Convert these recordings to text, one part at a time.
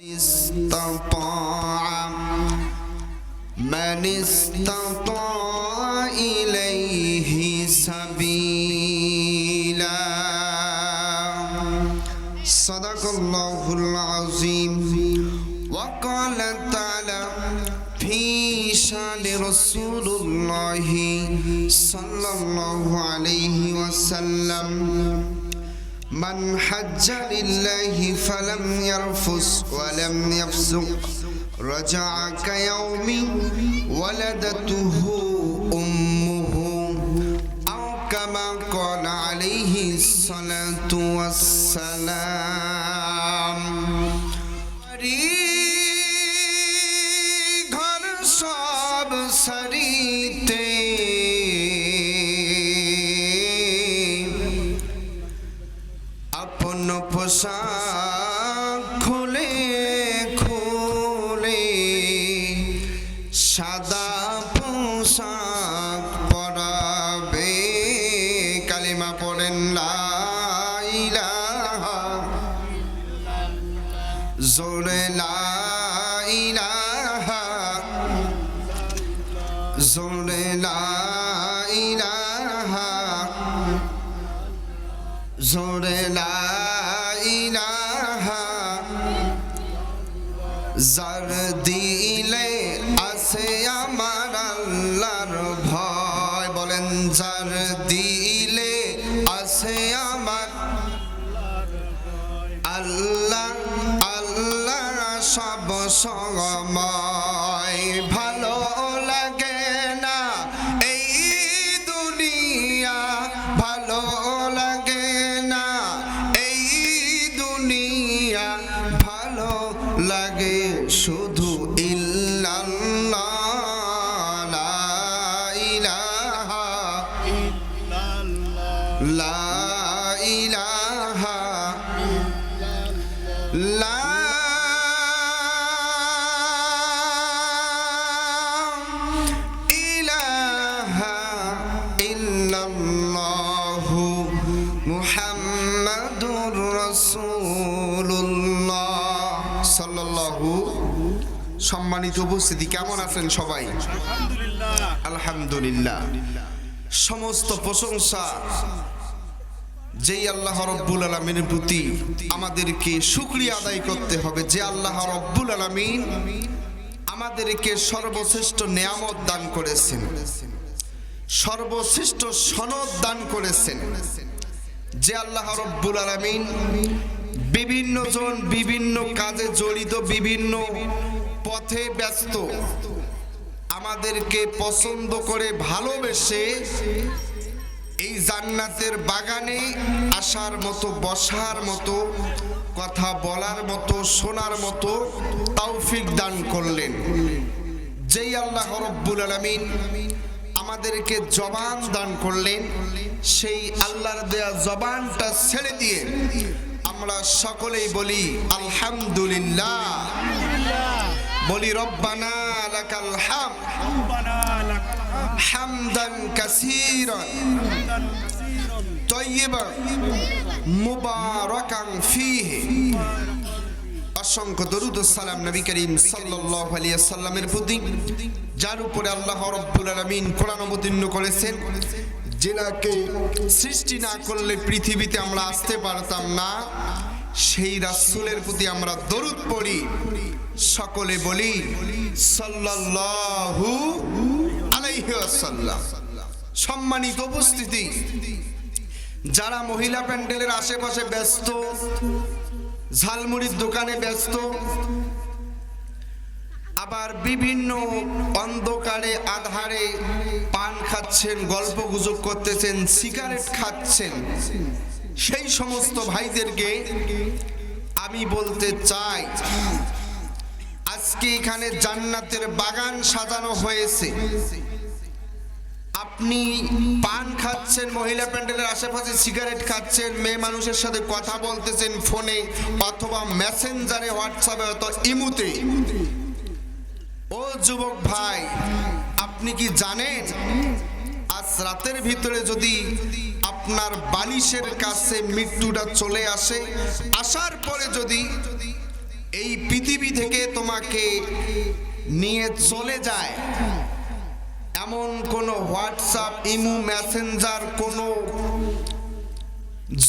استطاع من استطاع إليه سبيلا. صدق الله العظيم. وقال تعالى في شان رسول الله صلى الله عليه وسلم من حج لله فلم يرفس ولم يفسق رجع كيوم ولدته أمه. أو كما قال عليه الصلاة والسلام. জোরে লাইলাহা জোরে লাইলাহা জোরে লাইলাহা জার দিলে আছে আমার আল্লাহর ভয়, বলেন জার দিলে আছে আমার আল্লাহ সব সময় ভালো লাগে না। এই দুনিয়া ভালো লাগে না। এই দুনিয়া ভালো লাগে শুধু মুহাম্মাদুর রাসূলুল্লাহ। সাল্লাল্লাহু সম্মানিত উপস্থিতি, কেমন আছেন সবাই? আলহামদুলিল্লাহ। সমস্ত প্রশংসা যেই আল্লাহ রব্বুল আলমিনের প্রতি আমাদেরকে শুক্রিয়া আদায় করতে হবে, যে আল্লাহ রব্বুল আলমিন আমাদেরকে সর্বশ্রেষ্ঠ নেয়ামত দান করেছেন। সর্বশ্রেষ্ঠ সনদ দান করেছেন। যে আল্লাহ রব্বুল আলমিন বিভিন্ন জন বিভিন্ন কাজে জড়িত, বিভিন্ন পথে ব্যস্ত, আমাদেরকে পছন্দ করে ভালোবেসে এই জান্নাতের বাগানে আসার মতো, বসার মতো, কথা বলার মতো, শোনার মতো তৌফিক দান করলেন। যেই আল্লাহ রব্বুল আলমিন আমাদেরকে জবান দান করলেন সেই আল্লাহর দেয়া জবানটা ছেড়ে দিয়ে আমরা সকলেই বলি আলহামদুলিল্লাহ বলি রব্বানা লাকাল হাম হামদান কাসীরান طيبا মুবারাকান ফীহি অসংখ্য দরুদ সালাম নবী করিম আলাইহি সাল্লামের প্রতি, যার উপরে আল্লাহ রাব্বুল আলামিন কোরআন অবতীর্ণ করেছেন। যেনাকে সৃষ্টি না করলে পৃথিবীতে আমরা আসতে পারতাম না, সেই রাসূলের প্রতি আমরা দরুদ পড়ি। সকলে বলি, সাল্লাল্লাহু আলাইহি ওয়াসাল্লাম। সম্মানিত উপস্থিতি, যারা মহিলা প্যান্ডেলের আশেপাশে ব্যস্ত ঝালমুড়ির দোকানে ব্যস্ত। আবার বিভিন্ন অন্ধকারে আধারে পান খাচ্ছেন, গল্প গুজব করতেছেন, সিগারেট খাচ্ছেন। সেই সমস্ত ভাইদেরকে আমি বলতে চাই, আজকে এখানে জান্নাতের বাগান সাজানো হয়েছে। আপনি পান খাচ্ছেন, মহিলা প্যান্ডেলের আশেপাশে সিগারেট খাচ্ছেন, মেয়ে মানুষের সাথে কথা বলতেছেন ফোনে অথবা মেসেঞ্জারে হোয়াটসঅ্যাপে অথবা ইমুতে। ও যুবক ভাই, আপনি কি জানেন? আজ রাতের ভিতরে যদি আপনার বালিশের কাছে মৃত্যুটা চলে আসে, আসার পরে যদি এই পৃথিবী থেকে তোমাকে নিয়ে চলে যায় এমন কোন হোয়াটসঅ্যাপ, ইমু, মেসেঞ্জার, কোনো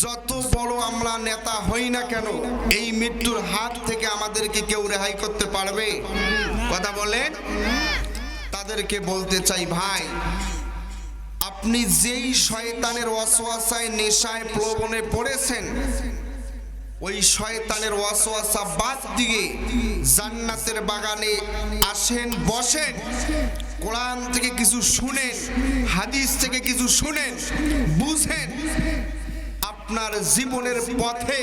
যত বড় আমরা নেতা হই না কেন, এই মৃত্যুর হাত থেকে আমাদেরকে কেউ রেহাই করতে পারবে? কথা বলেন। তাদেরকে বলতে চাই, ভাই, আপনি যেই শয়তানের অসোয়াশায় নেশায়, প্রবণে পড়েছেন, ওই শয়তানের ওয়াসওয়াসা বাদ দিয়ে জান্নাতের বাগানে আসেন, বসেন। কোরআন থেকে কিছু শুনেন, হাদিস থেকে কিছু শুনেন, বুঝেন, আপনার জীবনের পথে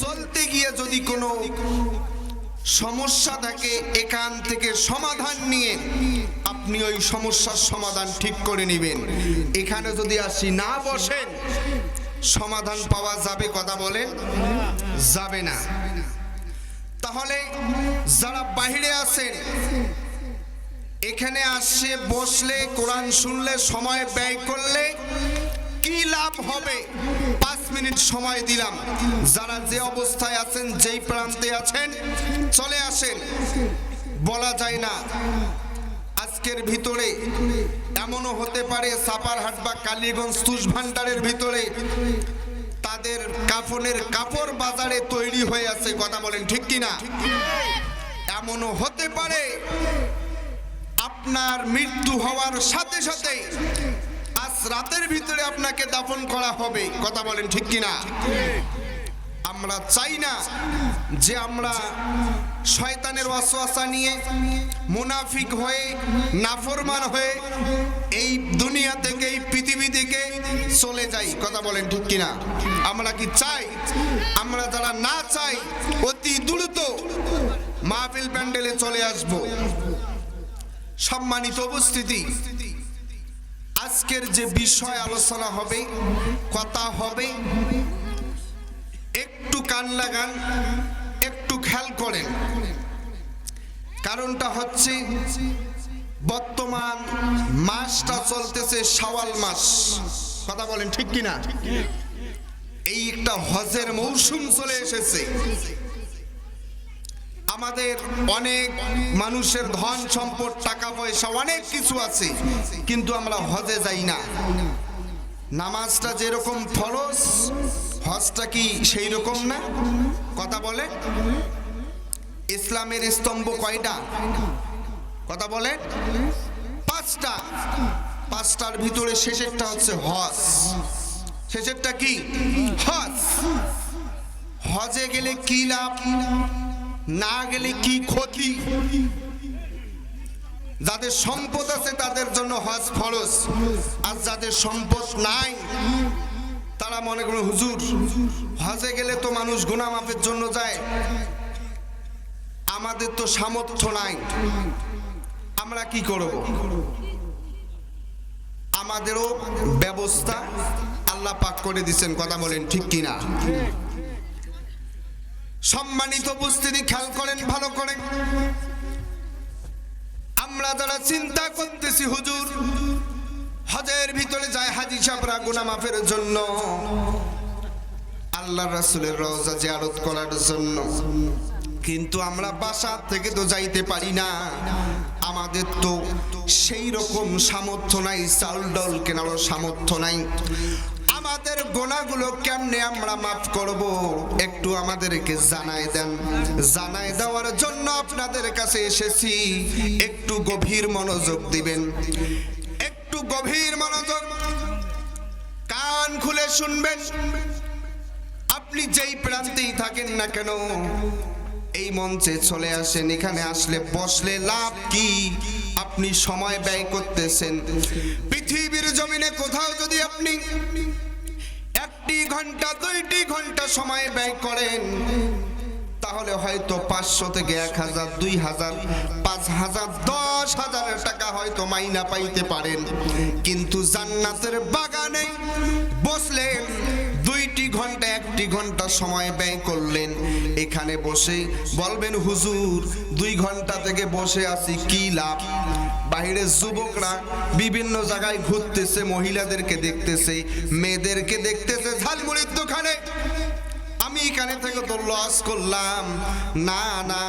চলতে গিয়ে যদি কোনো সমস্যা থাকে, এখান থেকে সমাধান নিয়ে আপনি ওই সমস্যার সমাধান ঠিক করে নেবেন। এখানে যদি আসি না বসেন, সমাধান পাওয়া যাবে কথা বলেন? যাবে না। তাহলে যারা বাহিরে আছেন এখানে আসছে বসলে, কোরআন শুনলে, সময় ব্যয় করলে কি লাভ হবে? পাঁচ মিনিট সময় দিলাম। যারা যে অবস্থায় আছেন, যেই প্রান্তে আছেন, চলে আসেন। বলা যায় না, আজকের ভিতরে এমনও হতে পারে, সাপারহাট বা কালীগঞ্জ তুষ ভান্ডারের ভিতরে তাদের কাফনের কাপড় বাজারে তৈরি হয়ে আছে। কথা বলেন ঠিক কিনা? এমনও হতে পারে আপনার মৃত্যু হওয়ার সাথে সাথে আজ রাতের ভিতরে আপনাকে দাফন করা হবে। কথা বলেন ঠিক কিনা? আমরা চাই না যে আমরা শয়তানের ওয়াসওয়াসা নিয়ে মুনাফিক হয়ে, নাফরমান হয়ে এই দুনিয়া থেকে, এই পৃথিবী থেকে চলে যাই। কথা বলেন ঠিক কিনা? আমরা কি চাই? আমরা যারা না চাই, অতি দ্রুত মাহফিল প্যান্ডেলে চলে আসব। সম্মানিত উপস্থিতি। আজকের যে বিষয় আলোচনা হবে, কথা হবে, একটু কান লাগান, একটু খেয়াল করেন। কারণটা হচ্ছে, বর্তমান মাসটা চলতেছে শাওয়াল মাস। কথা বলেন ঠিক কিনা? এই একটা হজের মৌসুম চলে এসেছে। আমাদের অনেক মানুষের ধন সম্পদ, টাকা পয়সা, অনেক কিছু আছে, কিন্তু আমরা হজে যাই না। নামাজটা যেরকম ফরজ, হজটা কি সেই রকম না? কথা বলে ইসলামের স্তম্ভ কয়টা? কথা বলে পাঁচটা। পাঁচটার ভিতরে শেষেরটা হচ্ছে হজ। শেষেরটা কি? হজ। হজে গেলে কি লাভ? না গেলে কি ক্ষতি? যাদের সম্পদ আছে তাদের জন্য হজ ফরজ। আর যাদের সম্পদ নাই, তারা মনে করেন, হুজুর, হজে গেলে তো মানুষ গুনাহ মাফের জন্য যায়। আমাদের তো সামর্থ্য নাই। আমরা কি করব? আমাদেরও ব্যবস্থা আল্লাহ পাক করে দিচ্ছেন কথা বলেন ঠিক কিনা? সম্মানিত উপস্থিতি, খেয়াল করেন, ভালো করেন। আমরা যারা চিন্তা করতেছি, হুজুর, হজের ভিতরে যায় হাজি সাহরা গুনা মাফের জন্য আল্লাহ রাসুলের রওজা জিয়ারত করার জন্য। কিন্তু আমরা বাসা থেকে তো যাইতে পারি না। আমাদের তো সেই রকম সামর্থ্য নাই চাল ডল কেনারও সামর্থ্য নাই। আমাদের গোনাগুলো কেমনে আমরা মাফ করব? একটু আমাদেরকে জানাই দেন। জানাই দেওয়ার জন্য আপনাদের কাছে এসেছি। একটু গভীর মনোযোগ দিবেন। একটু গভীর মনোযোগ। কান খুলে শুনবেন। আপনি যেই প্রান্তেই থাকেন না কেন, এই মঞ্চে চলে আসেন। এখানে আসলে বসলে লাভ কি? আপনি সময় ব্যয় করতেছেন। পৃথিবীর জমিনে কোথাও যদি আপনি একটি ঘণ্টা, দুইটি ঘণ্টা সময় ব্যয় করেন। তাহলে হয়তো পাঁচশো থেকে এক হাজার, দুই হাজার, পাঁচ হাজার, দশ হাজার টাকা হয়তো মাইনা পাইতে পারেন। কিন্তু জান্নাতের বাগানে বসলেন দুইটি ঘণ্টা, একটি ঘণ্টা সময় ব্যয় করলেন। এখানে বসে বলবেন, হুজুর, দুই ঘণ্টা থেকে বসে আছি, কি লাভ? বাহিরের যুবকরা বিভিন্ন জায়গায় ঘুরতেছে মহিলাদেরকে দেখতেছে মেয়েদেরকে দেখতেছে। ঝালমুড়ির দোকানে আমি এখানে থেকে তো লস করলাম। না না,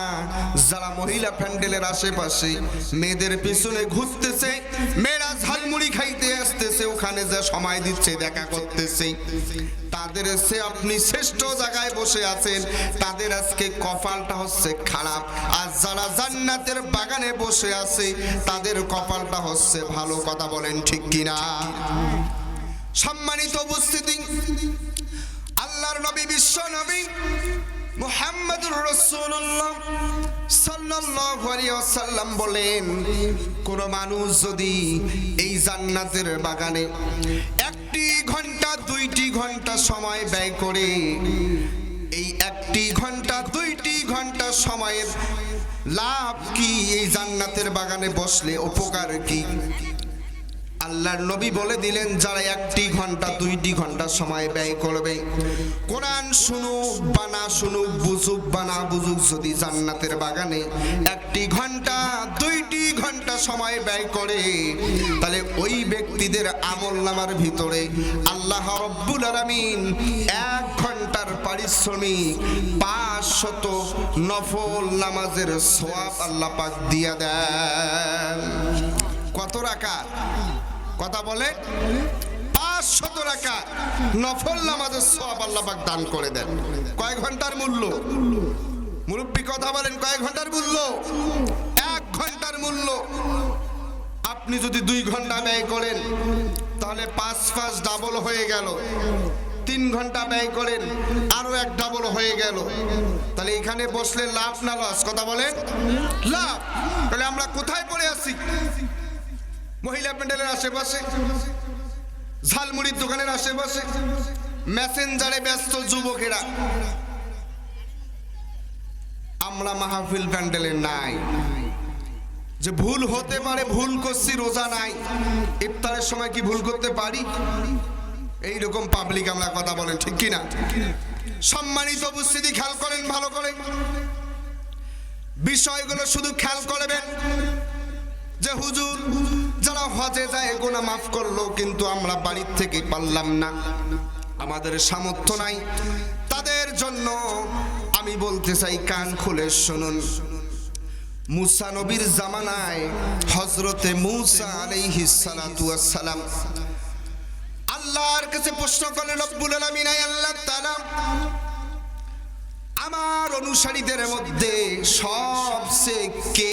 যারা মহিলা প্যান্ডেলের আশেপাশে মেয়েদের পিছনে ঘুরতেছে, মেয়েরা ঝালমুড়ি খাইতে আসতেছে, ওখানে যা সময় দিচ্ছে, দেখা করতেছে। তাদের সে আপনি শ্রেষ্ঠ জায়গায় বসে আছেন, তাদের আজকে কপালটা হচ্ছে খারাপ। আর যারা জান্নাতের বাগানে বসে আছে, তাদের কপালটা হচ্ছে ভালো কথা বলেন ঠিক কিনা? সম্মানিত উপস্থিতি। নবী বিশ্ব নবী মুহাম্মদুর আলাইহি ওয়াসাল্লাম বলেন, কোন মানুষ যদি এই জান্নাতের বাগানে একটি ঘণ্টা, দুইটি ঘণ্টা সময় ব্যয় করে, এই একটি ঘণ্টা, দুইটি ঘণ্টা সময়ের লাভ কি এই জান্নাতের বাগানে বসলে উপকার কি? আল্লাহর নবী বলে দিলেন, যারা একটি ঘণ্টা, দুইটি ঘণ্টা সময় ব্যয় করবে। কোরআন শুনুক বা না শুনুক, বুঝুক বা না বুঝুক, যদি জান্নাতের বাগানে একটি ঘণ্টা, দুইটি ঘণ্টা সময় ব্যয় করে, তাহলে ওই ব্যক্তিদের আমল নামার ভিতরে আল্লাহ রব্বুল আলামিন এক ঘণ্টার পারিশ্রমিক পাঁচ শত নফল নামাজের সোয়াব আল্লাহ পাক দিয়া দেন। কত রাখা কথা বলে, পাঁচশত টাকা নফল নামাজের সব আল্লাহ পাক দান করে দেন। কয় ঘণ্টার মূল্য? মুরব্বী কথা বলেন, কয় ঘণ্টার মূল্য? এক ঘণ্টার মূল্য। আপনি যদি দুই ঘণ্টা ব্যয় করেন, তাহলে পাঁচ পাঁচ ডাবল হয়ে গেল। তিন ঘণ্টা ব্যয় করেন, আরও এক ডাবল হয়ে গেল। তাহলে এখানে বসলে লাভ না লস কথা বলেন? লাভ। তাহলে আমরা কোথায় পড়ে আছি? মহিলা প্যান্ডেলের আশেপাশে, ঝালমুড়ির দোকানের আশেপাশে, মেসেঞ্জারে ব্যস্ত যুবকেরা। আমরা মাহফিল প্যান্ডেলে নাই। যে ভুল হতে পারে, ভুল করছি, রোজা নাই। ইফতারের সময় কি ভুল করতে পারি? এই রকম পাবলিক আমরা কথা বলেন, ঠিক কিনা সম্মানিত উপস্থিতি, খেয়াল করেন, ভালো করে। বিষয়গুলো শুধু খেয়াল করবেন যে হুজুর যারা হজে যায় গোনা মাফ করল, কিন্তু আমরা বাড়ির থেকে পারলাম না। আমাদের সামর্থ্য নাই। তাদের জন্য আমি বলতে চাই, কান খুলে শুনুন। মুসা নবীর জামানায় হজরতে মুসা আলাইহিস সালাতু ওয়াস সালাম আল্লাহর কাছে প্রশ্ন করলেন রব্বুল আলামিন আল্লাহ তাআলা, আমার অনুসারীদের মধ্যে সবচেয়ে কে